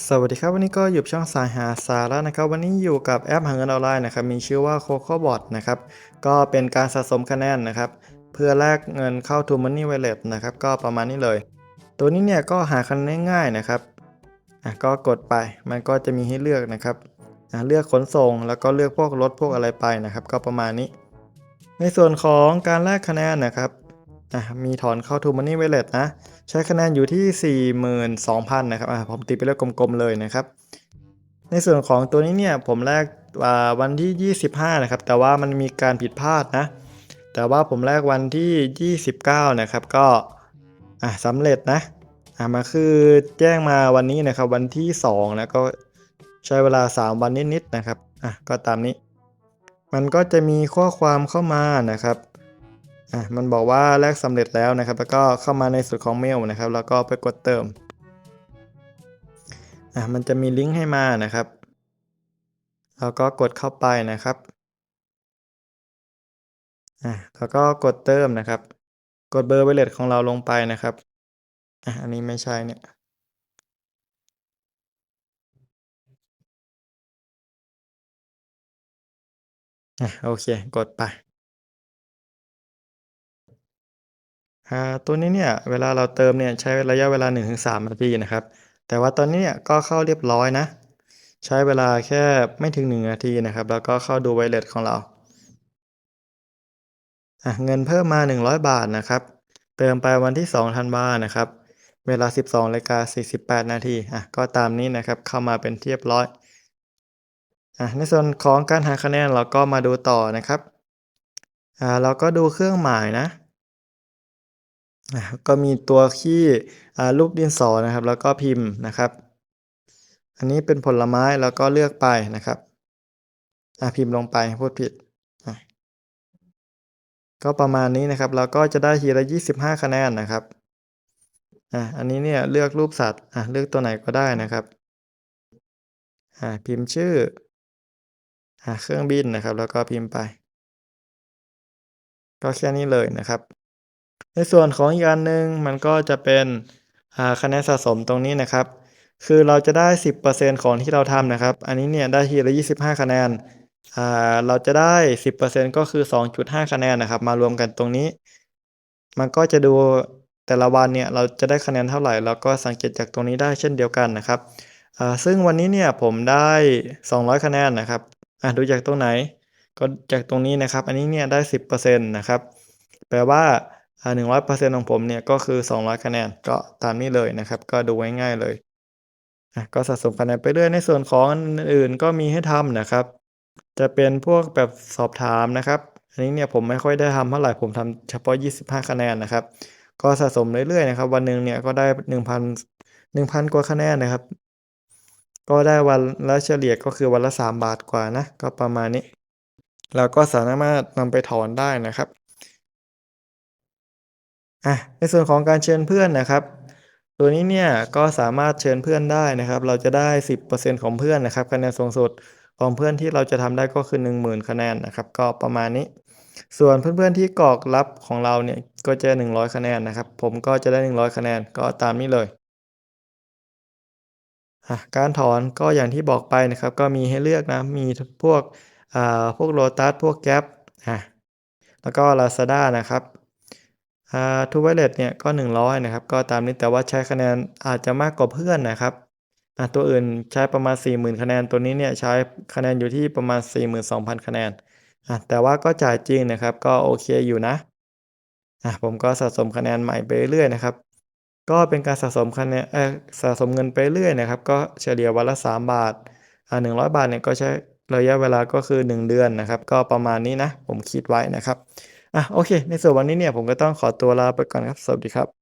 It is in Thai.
สวัสดีครับวันนี้ก็อยู่ช่องสายหาสาระนะครับ วันนี้อยู่กับแอปหาเงินออนไลน์นะครับมีชื่อว่า CocoBot นะครับก็เป็นการสะสมคะแนนนะครับ เพื่อแลกเงินเข้า t o Money Wallet นะครับก็ประมาณนี้เลย ตัวนี้เนี่ยก็หาคะแนนง่ายๆนะครับอะก็กดไปมันก็จะมีให้เลือกนะครับอะเลือกขนส่งแล้วก็เลือกพวกรถพวกอะไรไปนะครับ ก็ประมาณนี้ ในส่วนของการแลกคะแนนนะครับ อะมีถอนเข้า t o Money Wallet นะ ใช้คะแนนอยู่ที่ 42,000 นะครับอะผมตีไปเลขกลมๆเลยนะครับ ในส่วนของตัวนี้เนี่ย ผมแลกวันที่ 25 นะครับ แต่ว่ามันมีการผิดพลาดนะ แต่ว่าผมแลกวันที่ 29 นะครับก็อะสำเร็จนะอะมาคือแจ้งมาวันนี้นะครับ วันที่2แล้วก็ใช้เวลา 3 วันนิดๆนะครับอะก็ตามนี้ มันก็จะมีข้อความเข้ามานะครับ อะมันบอกว่าแลกสำเร็จแล้วนะครับ แล้วก็เข้ามาในส่วนของเมลนะครับ แล้วก็ไปกดเติมอะมันจะมีลิงก์ให้มานะครับแล้วก็กดเข้าไปนะครับอะแล้วก็กดเติมนะครับ กดเบอร์ไวเลตของเราลงไปนะครับอะอันนี้ไม่ใช่เนี่ยอะโอเค กดไป อ่าตัวนี้เนี่ยเวลาเราเติมเนี่ยใช้ระยะเวลา 1-3 นาทีนะครับ แต่ว่าตอนนี้เนี่ยก็เข้าเรียบร้อยนะ ใช้เวลาแค่ไม่ถึง 1 นาทีนะครับ แล้วก็เข้าดูไวเลตของเราอะเงินเพิ่มมา 100 บาทนะครับ เติมไปวันที่2ธันวานะครับ เวลา 12นาฬิกา48 นาทีอะก็ตามนี้นะครับเข้ามาเป็นเรียบร้อยอะในส่วนของการหาคะแนนเราก็มาดูต่อนะครับอ่าเราก็ดูเครื่องหมายนะ ก็มีตัวที่รูปดินสอนะครับ แล้วก็พิมพ์นะครับ อันนี้เป็นผลไม้แล้วก็เลือกไปนะครับพิมพ์ลงไปพูดผิด ก็ประมาณนี้นะครับ เราก็จะได้ทีละ 25 คะแนนนะครับอะอันนี้เนี่ยเลือกรูปสัตว์อะเลือกตัวไหนก็ได้นะครับอ่าพิมพ์ชื่ออ่าเครื่องบินนะครับ แล้วก็พิมพ์ไป ก็แค่นี้เลยนะครับ ในส่วนของอีกอันหนึ่งมันก็จะเป็นคะแนนสะสมตรงนี้นะครับ คือเราจะได้ 10%ของที่เราทำนะครับ อันนี้เนี่ยได้ทีละ25 คะแนนอ่าเราจะได้ 10%ก็คือ 2.5 คะแนนนะครับ มารวมกันตรงนี้ มันก็จะดูแต่ละวันเนี่ยเราจะได้คะแนนเท่าไหร่เราก็สังเกตจากตรงนี้ได้เช่นเดียวกันนะครับอ่าซึ่งวันนี้เนี่ยผมได้ 200 คะแนนนะครับอะดูจากตรงไหน ก็จากตรงนี้นะครับ อันนี้เนี่ยได้ 10%นะครับ แปลว่า หนึ่งร้อ่า100%ของผมเนี่ยก็คือ200คะแนนก็ตามนี้เลยนะครับ ก็ดูง่ายๆเลยก็สะสมคะแนนไปเรื่อยในส่วนของอื่นๆก็มีให้ทำนะครับ จะเป็นพวกแบบสอบถามนะครับ อันนี้เนี่ยผมไม่ค่อยได้ทำเท่าไหร่ผมทำเฉพาะ 25 คะแนนนะครับ ก็สะสมเรื่อยๆนะครับ วันหนึ่งเนี่ยก็ได้ 1,000 1,000 กว่าคะแนนนะครับ ก็ได้วันละเฉลี่ยก็คือวันละ 3 บาทกว่านะ ก็ประมาณนี้เราก็สามารถนำไปถอนได้นะครับ อะในส่วนของการเชิญเพื่อนนะครับ ตัวนี้เนี่ยก็สามารถเชิญเพื่อนได้นะครับ เราจะได้ 10%ของเพื่อนนะครับคะแนนสูงสุดของเพื่อนที่เราจะทำได้ก็คือ 10,000 คะแนนนะครับ ก็ประมาณนี้ ส่วนเพื่อนๆที่กรอกรับของเราเนี่ยก็จะ 100 คะแนนนะครับ ผมก็จะได้ 100 คะแนนก็ตามนี้เลยการถอนก็อย่างที่บอกไปนะครับ ก็มีให้เลือกนะมีพวกอ่าพวก Lotus พวก Grab อะแล้วก็ Lazada นะครับ อ่า True Wallet เนี่ยก็ 100 นะครับ ก็ตามนี้แต่ว่าใช้คะแนนอาจจะมากกว่าเพื่อนนะครับตัวอื่นใช้ประมาณ 40,000 คะแนนตัวนี้เนี่ยใช้คะแนนอยู่ที่ประมาณ 42,000 คะแนนอะแต่ว่าก็จ่ายจริงนะครับก็โอเคอยู่นะผมก็สะสมคะแนนใหม่ไปเรื่อยนะครับ ก็เป็นการสะสมคะแนนสะสมเงินไปเรื่อยนะครับ ก็เฉลี่ยวันละ 3 บาทอ่า100บาทเนี่ยก็ใช้ระยะเวลาก็คือ 1 เดือนนะครับ ก็ประมาณนี้นะผมคิดไว้นะครับ อะโอเค ในส่วนวันนี้เนี่ยผมก็ต้องขอตัวลาไปก่อนครับ สวัสดีครับ